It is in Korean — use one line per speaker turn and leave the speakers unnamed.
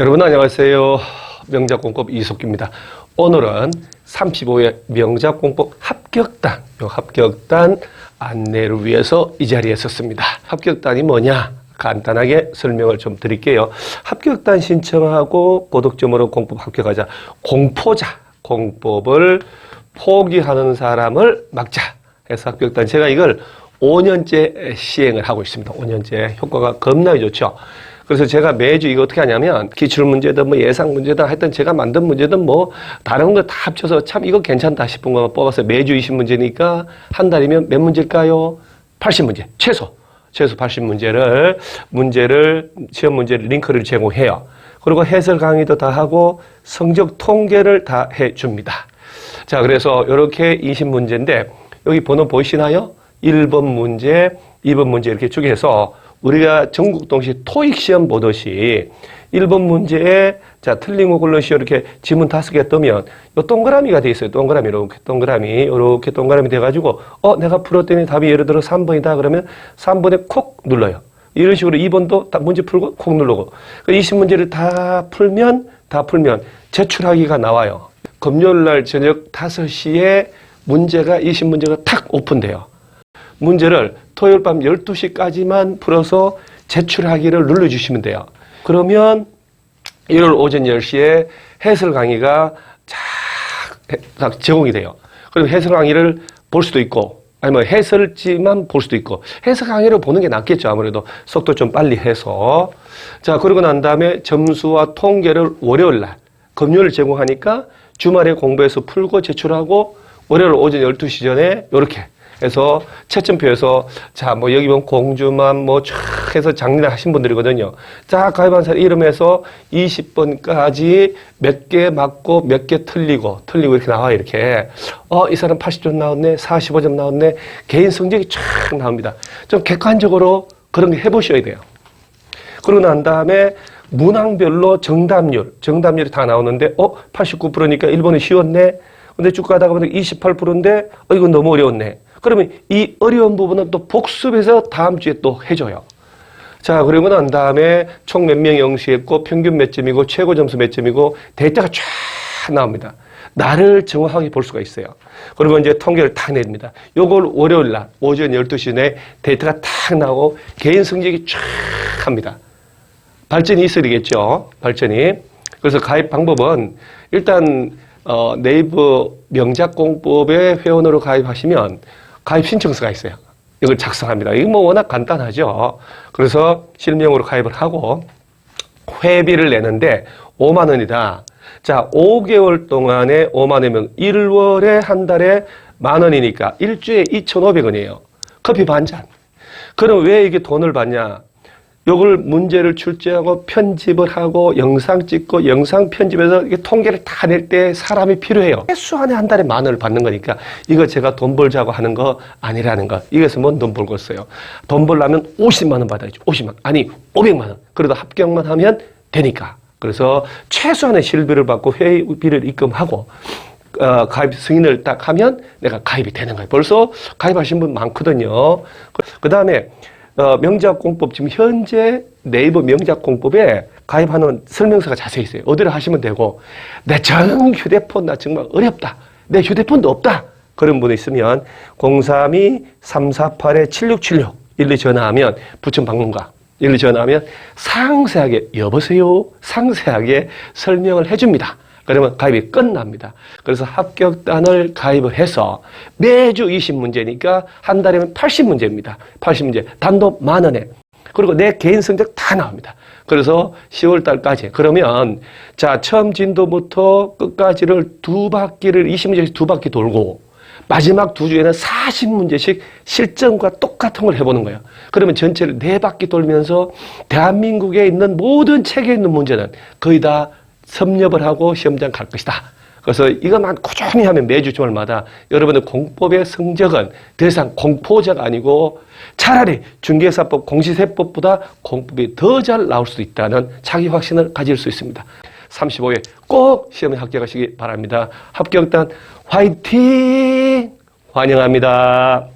여러분 안녕하세요. 명작공법 이석규입니다. 오늘은 35회 명작공법 합격단, 요 합격단 안내를 위해서 이 자리에 섰습니다. 합격단이 뭐냐? 간단하게 설명을 좀 드릴게요. 합격단 신청하고 고득점으로 공법 합격하자. 공포자, 공법을 포기하는 사람을 막자. 해서 합격단. 제가 이걸 5년째 시행을 하고 있습니다. 5년째. 효과가 겁나게 좋죠. 그래서 제가 매주 이거 어떻게 하냐면 기출 문제든 뭐 예상 문제든 하여튼 제가 만든 문제든 뭐 다른 거 다 합쳐서 참 이거 괜찮다 싶은 거만 뽑아서 매주 20문제니까 한 달이면 몇 문제일까요? 80문제. 최소. 최소 80문제를 문제를 시험 문제를 링크를 제공해요. 그리고 해설 강의도 다 하고 성적 통계를 다 해 줍니다. 자, 그래서 이렇게 20문제인데 여기 번호 보이시나요? 1번 문제, 2번 문제 이렇게 쭉 해서 우리가 전국 동시 토익 시험 보듯이 1번 문제에 자, 틀리고 굴러시오 이렇게 지문 다섯 개 뜨면 요 동그라미가 돼 있어요. 동그라미 이렇게 동그라미 이렇게 동그라미 돼 가지고 어, 내가 풀었더니 답이 예를 들어 3번이다 그러면 3번에 콕 눌러요. 이런 식으로 2번도 딱 문제 풀고 콕 누르고 그 20문제를 다 풀면 다 풀면 제출하기가 나와요. 금요일 날 저녁 5시에 문제가 20문제가 탁 오픈돼요. 문제를 토요일 밤 12시까지만 풀어서 제출하기를 눌러주시면 돼요. 그러면 일요일 오전 10시에 해설 강의가 쫙 제공이 돼요. 그리고 해설 강의를 볼 수도 있고, 아니면 해설지만 볼 수도 있고, 해설 강의를 보는 게 낫겠죠. 아무래도 속도 좀 빨리 해서. 자, 그러고 난 다음에 점수와 통계를 월요일 날, 금요일 제공하니까 주말에 공부해서 풀고 제출하고, 월요일 오전 12시 전에 이렇게 해서 채점표에서 자 뭐 여기 보면 공주만 뭐 쫙 해서 장례 하신 분들이거든요. 자 가입한 사람 이름에서 20번까지 몇 개 맞고 몇 개 틀리고 틀리고 이렇게 나와 이렇게 어 이 사람 80점 나왔네 45점 나왔네 개인 성적이 쫙 나옵니다. 좀 객관적으로 그런 게 해보셔야 돼요. 그러고 난 다음에 문항별로 정답률, 정답률이 다 나오는데, 어, 89%니까 1번이 쉬웠네? 근데 쭉 가다가 보니까 28%인데, 어, 이건 너무 어려웠네. 그러면 이 어려운 부분은 또 복습해서 다음 주에 또 해줘요. 자, 그러고 난 다음에 총 몇 명이 응시했고, 평균 몇 점이고, 최고 점수 몇 점이고, 데이터가 쫙 나옵니다. 나를 정확하게 볼 수가 있어요. 그리고 이제 통계를 탁 냅니다. 요걸 월요일 날, 오전 12시 내 데이터가 탁 나오고, 개인 성적이 쫙 합니다. 발전이 있어야겠죠. 발전이. 그래서 가입 방법은 일단 어, 네이버 명작공법의 회원으로 가입하시면 가입 신청서가 있어요. 이걸 작성합니다. 이거 뭐 워낙 간단하죠. 그래서 실명으로 가입을 하고 회비를 내는데 5만 원이다. 자, 5개월 동안에 5만 원이면 1월에 한 달에 만 원이니까 일주에 2,500원이에요. 커피 반 잔. 그럼 왜 이게 돈을 받냐? 요걸 문제를 출제하고 편집을 하고 영상 찍고 영상 편집해서 이게 통계를 다 낼 때 사람이 필요해요. 최소한에 한 달에 만 원을 받는 거니까 이거 제가 돈 벌자고 하는 거 아니라는 거. 이것은 뭔 돈 벌겠어요. 돈 벌려면 50만 원 받아야죠. 50만. 아니 500만 원. 그래도 합격만 하면 되니까. 그래서 최소한의 실비를 받고 회비를 입금하고 어, 가입 승인을 딱 하면 내가 가입이 되는 거예요. 벌써 가입하신 분 많거든요. 그 다음에 어, 명작공법 지금 현재 네이버 명작공법에 가입하는 설명서가 자세히 있어요. 어디를 하시면 되고 내 전 휴대폰 나 정말 어렵다. 내 휴대폰도 없다. 그런 분이 있으면 032-348-7676 일리 전화하면 부천 방문가 일리 전화하면 상세하게 여보세요 상세하게 설명을 해줍니다. 그러면 가입이 끝납니다. 그래서 합격단을 가입을 해서 매주 20문제니까 한 달이면 80문제입니다. 80문제. 단독 만 원에. 그리고 내 개인 성적 다 나옵니다. 그래서 10월 달까지. 그러면 자, 처음 진도부터 끝까지를 두 바퀴를 20문제씩 두 바퀴 돌고 마지막 두 주에는 40문제씩 실전과 똑같은 걸 해보는 거예요. 그러면 전체를 네 바퀴 돌면서 대한민국에 있는 모든 책에 있는 문제는 거의 다 섭렵을 하고 시험장 갈 것이다. 그래서 이것만 꾸준히 하면 매주 주말마다 여러분의 공법의 성적은 더 이상 공포자가 아니고 차라리 중개사법, 공시세법보다 공법이 더 잘 나올 수도 있다는 자기 확신을 가질 수 있습니다. 35회 꼭 시험에 합격하시기 바랍니다. 합격단 화이팅! 환영합니다.